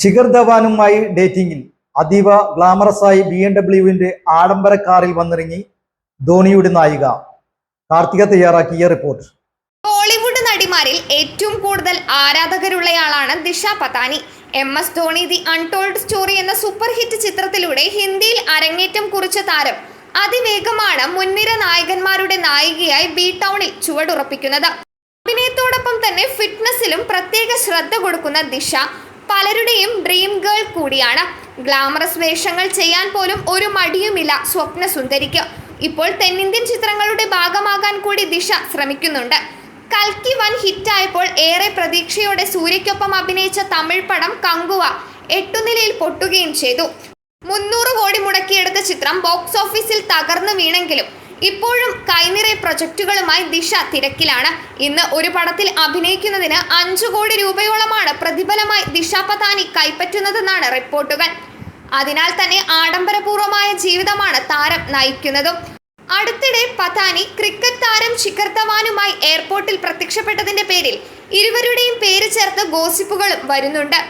ശിഖർ ധവാനുമായി ഡേറ്റിംഗിൽ അതീവ ഗ്ലാമറസായി B M ഡബ്ല്യുവിന്റെ ആഡംബര കാറിൽ വന്നിറങ്ങി ധോണിയുടെ നായിക കാർത്തിക തയ്യാറാക്കിയ റിപ്പോർട്ട്. ബോളിവുഡ് നടിമാരിൽ ഏറ്റവും കൂടുതൽ ആരാധകരുള്ളയാളാണ് Disha Patani. M S Dhoni the untold story എന്ന സൂപ്പർ ഹിറ്റ് ചിത്രത്തിലൂടെ ഹിന്ദിയിൽ അരങ്ങേറ്റം കുറിച്ച താരം അതിവേഗമാണ് മുൻനിര നായകന്മാരുടെ നായികയായി ബി ടൗണിൽ ചുവടുറപ്പിക്കുന്നത്. അഭിനയത്തോടൊപ്പം തന്നെ ഫിറ്റ്നസിലും പ്രത്യേക ശ്രദ്ധ കൊടുക്കുന്ന ദിശ പലരുടെയും ഡ്രീം ഗേൾ കൂടിയാണ്. ഗ്ലാമറസ് വേഷങ്ങൾ ചെയ്യാൻ പോലും ഒരു മടിയുമില്ല സ്വപ്ന സുന്ദരിക്ക്. ഇപ്പോൾ തെന്നിന്ത്യൻ ചിത്രങ്ങളുടെ ഭാഗമാകാൻ കൂടി ദിശ ശ്രമിക്കുന്നുണ്ട്. കൽക്കി വൻ ഹിറ്റായപ്പോൾ ഏറെ പ്രതീക്ഷയോടെ സൂര്യയ്ക്കൊപ്പം അഭിനയിച്ച തമിഴ് പടം കങ്കുവ എട്ടുനിലയിൽ പൊട്ടുകയും ചെയ്തു. മുന്നൂറ് കോടി മുടക്കിയെടുത്ത ചിത്രം ബോക്സ് ഓഫീസിൽ തകർന്നു വീണെങ്കിലും ഇപ്പോഴും കൈനിറെ പ്രൊജക്റ്റുകളുമായി ദിശ തിരക്കിലാണ്. ഇന്ന് ഒരു പടത്തിൽ അഭിനയിക്കുന്നതിന് അഞ്ചു കോടി രൂപയോളമാണ് പ്രതിഫലമായി ദിശ പതാനി കൈപ്പറ്റുന്നതെന്നാണ് റിപ്പോർട്ടുകൾ. അതിനാൽ തന്നെ ആഡംബരപൂർവമായ ജീവിതമാണ് താരം നയിക്കുന്നതും. അടുത്തിടെ പതാനി ക്രിക്കറ്റ് താരം ശിഖർ ധവാനുമായി എയർപോർട്ടിൽ പ്രത്യക്ഷപ്പെട്ടതിന്റെ പേരിൽ ഇരുവരുടെയും പേര് ചേർത്ത് ഗോസിപ്പുകളും വരുന്നുണ്ട്.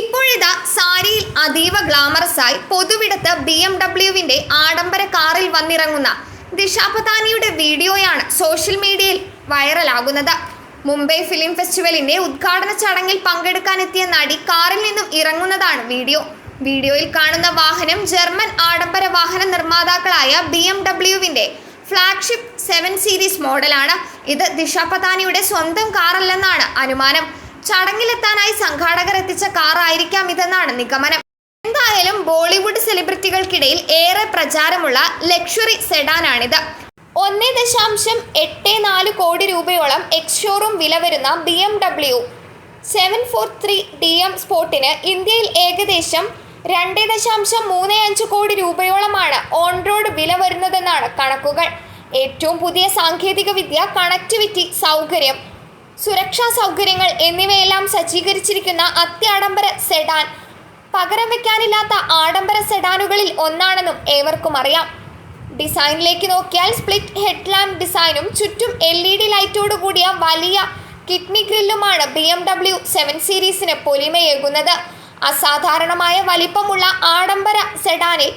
ഇപ്പോഴിതാ സാരിയിൽ അതീവ ഗ്ലാമറസായി പൊതുവിടത്ത് ബി എം ഡബ്ല്യുവിന്റെ ആഡംബര കാറിൽ വന്നിറങ്ങുന്ന ദിശ പതാനിയുടെ വീഡിയോയാണ് സോഷ്യൽ മീഡിയയിൽ വൈറലാകുന്നത്. മുംബൈ ഫിലിം ഫെസ്റ്റിവലിന്റെ ഉദ്ഘാടന ചടങ്ങിൽ പങ്കെടുക്കാനെത്തിയ നടി കാറിൽ നിന്നും ഇറങ്ങുന്നതാണ് വീഡിയോ. വീഡിയോയിൽ കാണുന്ന വാഹനം ജർമ്മൻ ആഡംബര വാഹന നിർമ്മാതാക്കളായ ബി എം ഡബ്ല്യുവിന്റെ ഫ്ലാഗ്ഷിപ്പ് സെവൻ സീരീസ് മോഡലാണ്. ഇത് ദിശ പതാനിയുടെ സ്വന്തം കാറല്ലെന്നാണ് അനുമാനം. ചടങ്ങിലെത്താനായി സംഘാടകർ എത്തിച്ച കാറായിരിക്കാം ഇതെന്നാണ് നിഗമനം. എന്തായാലും ബോളിവുഡ് സെലിബ്രിറ്റികൾക്കിടയിൽ ഏറെ പ്രചാരമുള്ള ലക്ഷറി സെഡാനാണിത്. ഒന്നേ ദശാംശം എട്ട് നാല് കോടി രൂപയോളം എക്സ് ഷോറൂം വില വരുന്ന B M W seven four three D M സ്പോർട്ടിന് ഇന്ത്യയിൽ ഏകദേശം രണ്ട് ദശാംശം മൂന്ന് അഞ്ച് കോടി രൂപയോളമാണ് ഓൺ റോഡ് വില വരുന്നതെന്നാണ് കണക്കുകൾ. ഏറ്റവും പുതിയ സാങ്കേതികവിദ്യ കണക്ടിവിറ്റി സൗകര്യം സുരക്ഷാ സൗകര്യങ്ങൾ എന്നിവയെല്ലാം സജ്ജീകരിച്ചിരിക്കുന്ന അത്യാഡംബര സെഡാൻ പകരം വെക്കാനില്ലാത്ത ആഡംബര സെഡാനുകളിൽ ഒന്നാണെന്നും ഏവർക്കും അറിയാം. ഡിസൈനിലേക്ക് നോക്കിയാൽ സ്പ്ലിറ്റ് ഹെഡ്ലാമ്പ് ഡിസൈനും ചുറ്റും എൽ ഇ ഡി ലൈറ്റോടു കൂടിയ വലിയ കിഡ്നി ഗ്രില്ലുമാണ് ബി എം ഡബ്ല്യു സെവൻ സീരീസിന് പൊലിമയേകുന്നത്. അസാധാരണമായ വലിപ്പമുള്ള ആഡംബര സെഡാനിൽ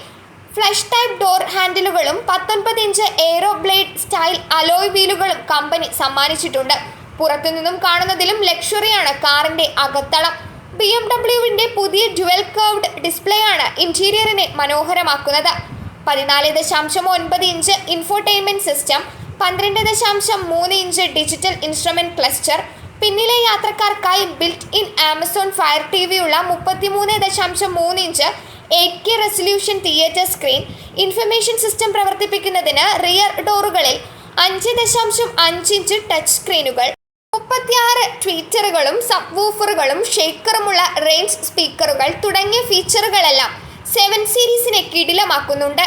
ഫ്ലഷ് ടൈപ്പ് ഡോർ ഹാൻഡിലുകളും പത്തൊൻപത് inch aero blade style alloy വീലുകളും company സമ്മാനിച്ചിട്ടുണ്ട്. പുറത്തുനിന്നും കാണുന്നതിലും ലക്ഷറിയാണ് കാറിന്റെ അകത്തളം. ബി എം ഡബ്ല്യുവിന്റെ പുതിയ ഡ്യുവൽ കർവ്ഡ് ഡിസ്പ്ലേ ആണ് ഇന്റീരിയറിനെ മനോഹരമാക്കുന്നത്. പതിനാല് ദശാംശം ഒൻപത് ഇഞ്ച് ഇൻഫോർടൈൻമെന്റ് സിസ്റ്റം പന്ത്രണ്ട് ദശാംശം മൂന്ന് ഇഞ്ച് ഡിജിറ്റൽ ഇൻസ്ട്രുമെന്റ് ക്ലസ്റ്റർ പിന്നിലെ യാത്രക്കാർക്കായി built in Amazon fire T വിയുള്ള മുപ്പത്തിമൂന്ന് ദശാംശം മൂന്ന് inch eight K resolution theatre screen information system പ്രവർത്തിപ്പിക്കുന്നതിന് rear ഡോറുകളിൽ അഞ്ച് ദശാംശം അഞ്ച് ഇഞ്ച് ടച്ച് സ്ക്രീനുകൾ മുപ്പത്തിയാറ് ട്വീറ്ററുകളും സബ് വൂഫറുകളും ഷേക്കറുമുള്ള റേഞ്ച് സ്പീക്കറുകൾ തുടങ്ങിയ ഫീച്ചറുകളെല്ലാം സെവൻ സീരീസിനെ കിടിലമാക്കുന്നുണ്ട്.